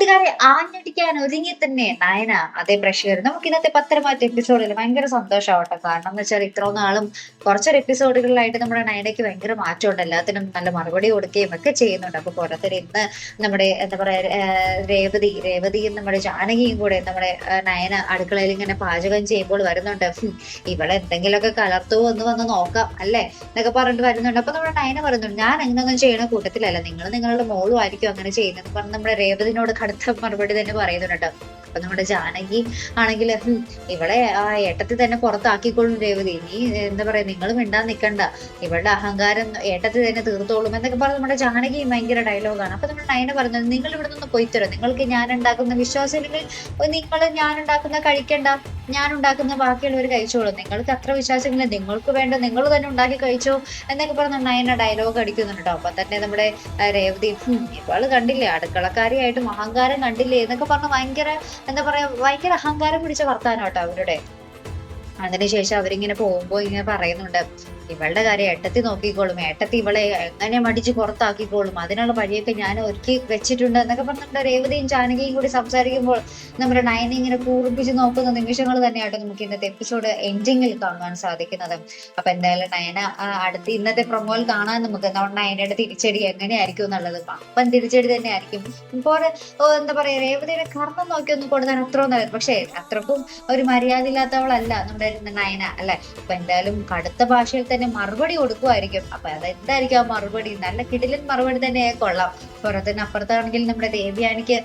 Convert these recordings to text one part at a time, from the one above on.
കൂട്ടുകാരെ ആഞ്ഞടിക്കാൻ ഒരുങ്ങി തന്നെ നയന അതേ പ്രഷർ നമുക്ക് ഇന്നത്തെ പത്തരമാറ്റ എപ്പിസോഡിൽ ഭയങ്കര സന്തോഷമാവട്ടെ കാരണം എന്ന് വെച്ചാൽ ഇത്ര നാളും കുറച്ചൊരു എപ്പിസോഡുകളിലായിട്ട് നമ്മുടെ നയനയ്ക്ക് ഭയങ്കര മാറ്റമുണ്ട്. എല്ലാത്തിനും നല്ല മറുപടി കൊടുക്കുകയും ഒക്കെ ചെയ്യുന്നുണ്ട്. അപ്പൊ പുറത്തൊരു ഇന്ന് നമ്മുടെ എന്താ പറയാ രേവതി രേവതിയും നമ്മുടെ ജാനകിയും കൂടെ നമ്മുടെ നയന അടുക്കളയിൽ ഇങ്ങനെ പാചകം ചെയ്യുമ്പോൾ വരുന്നുണ്ട്. ഇവിടെ എന്തെങ്കിലുമൊക്കെ കലർത്തുവോ എന്ന് വന്ന് നോക്കാം അല്ലേ? എന്നൊക്കെ പറഞ്ഞിട്ട് വരുന്നുണ്ട്. അപ്പൊ നമ്മുടെ നയന പറയുന്നുണ്ട് ഞാൻ അങ്ങനൊന്നും ചെയ്യണ കൂട്ടത്തിലല്ല. നിങ്ങൾ നിങ്ങളുടെ മോളും ആയിരിക്കും അങ്ങനെ ചെയ്യുന്നത് പറഞ്ഞ് നമ്മുടെ രേവതിനോട് കടുത്ത മറുപടി തന്നെ പറയുന്നുണ്ട്. അപ്പൊ നമ്മുടെ ജാനകി ആണെങ്കിൽ ഇവളെ ആ ഏട്ടത്തിൽ തന്നെ പുറത്താക്കിക്കോളും രേവതി. നീ എന്താ പറയാ നിങ്ങൾ മിണ്ടാൻ നിൽക്കണ്ട ഇവളുടെ അഹങ്കാരം ഏട്ടത്തിൽ തന്നെ തീർത്തോളും എന്നൊക്കെ പറഞ്ഞ് നമ്മുടെ ജാനകി ഭയങ്കര ഡയലോഗാണ് അപ്പൊ നമ്മുടെ നയന പറഞ്ഞത് നിങ്ങൾ ഇവിടെ നിന്ന് പോയി തരും. നിങ്ങൾക്ക് ഞാൻ ഉണ്ടാക്കുന്ന വിശ്വാസം ഇല്ലെങ്കിൽ നിങ്ങൾ ഞാൻ ഉണ്ടാക്കുന്ന കഴിക്കണ്ട. ഞാൻ ഉണ്ടാക്കുന്ന ബാക്കിയുള്ളവർ കഴിച്ചോളൂ. നിങ്ങൾക്ക് അത്ര വിശ്വാസമില്ല. നിങ്ങൾക്ക് വേണ്ട നിങ്ങൾ തന്നെ ഉണ്ടാക്കി കഴിച്ചോ എന്നൊക്കെ പറഞ്ഞ നയന ഡയലോഗ് അടിക്കുന്നുണ്ട് അപ്പൊ തന്നെ നമ്മുടെ രേവതി "ഹും, ഇവൾ കണ്ടില്ലേ അടുക്കളക്കാരിയായിട്ടും അഹങ്കാരം കണ്ടില്ലേ എന്നൊക്കെ പറഞ്ഞ ഭയങ്കര എന്താ പറയാ ഭയങ്കര അഹങ്കാരം പിടിച്ച വർത്താനം കേട്ടോ അവരുടെ അതിനുശേഷം അവരിങ്ങനെ പോകുമ്പോ ഇങ്ങനെ പറയുന്നുണ്ട് ഇവളുടെ കാര്യം ഏട്ടത്തി നോക്കിക്കോളും. ഏട്ടത്തി ഇവളെ എങ്ങനെ മടിച്ച് പുറത്താക്കിക്കോളും. അതിനുള്ള വഴിയൊക്കെ ഞാൻ ഒരുക്കി വെച്ചിട്ടുണ്ട് എന്നൊക്കെ പറഞ്ഞിട്ട് രേവതിയും ജാനകിയും കൂടി സംസാരിക്കുമ്പോൾ നമ്മുടെ നയനെ ഇങ്ങനെ കൂർപ്പിച്ച് നോക്കുന്ന നിമിഷങ്ങൾ തന്നെയായിട്ട് നമുക്ക് ഇന്നത്തെ എപ്പിസോഡ് എൻഡിങ്ങിൽ കാണുവാൻ സാധിക്കുന്നത്. അപ്പൊ എന്തായാലും നയന അടുത്ത് ഇന്നത്തെ പ്രൊമോയിൽ കാണാൻ നമുക്ക്. നയനയുടെ തിരിച്ചടി എങ്ങനെയായിരിക്കും എന്നുള്ളത്. അപ്പം തിരിച്ചടി തന്നെ ആയിരിക്കും ഇപ്പോൾ എന്താ പറയാ രേവതിയുടെ കർമ്മം നോക്കി ഒന്ന് കൊടുത്താൽ അത്ര നല്ലത് പക്ഷേ അത്രക്കും ഒരു മര്യാദ ഇല്ലാത്തവളല്ല നമ്മുടെ നയന അല്ലെ? അപ്പൊ എന്തായാലും കടുത്ത ഭാഷയിൽ തന്നെ മറുപടി കൊടുക്കുമായിരിക്കും അപ്പൊ അതെന്തായിരിക്കും ആ മറുപടി? നല്ല കിടിലൻ മറുപടി തന്നെ കൊള്ളാം. പുറത്തിന് അപ്പുറത്താണെങ്കിൽ നമ്മുടെ ദേവിയാനിക്ക്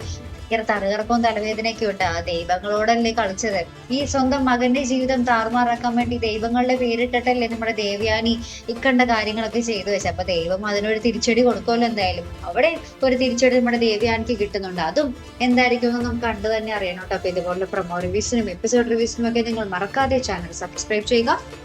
ഭയങ്കര തറുകിറക്കവും തലവേദനയൊക്കെ ഉണ്ട്. ആ ദൈവങ്ങളോടല്ലേ കളിച്ചത്? ഈ സ്വന്തം മകന്റെ ജീവിതം താറുമാറാക്കാൻ വേണ്ടി ദൈവങ്ങളുടെ പേരിട്ടിട്ടല്ലേ നമ്മുടെ ദേവ്യാനി ഇക്കണ്ട കാര്യങ്ങളൊക്കെ ചെയ്തു വെച്ചത്. അപ്പൊ ദൈവം അതിനൊരു തിരിച്ചടി കൊടുക്കുമല്ലോ എന്തായാലും. അവിടെ ഒരു തിരിച്ചടി നമ്മുടെ ദേവ്യാനിക്ക് കിട്ടുന്നുണ്ട്. അതും എന്തായിരിക്കും എന്ന് നമുക്ക് കണ്ടു തന്നെ അറിയണം കേട്ടോ. അപ്പൊ ഇതുപോലുള്ള പ്രൊമോ റിവ്യൂസിനും എപ്പിസോഡ് റിവ്യൂസിനും ഒക്കെ നിങ്ങൾ മറക്കാതെ ചാനൽ സബ്സ്ക്രൈബ് ചെയ്യുക.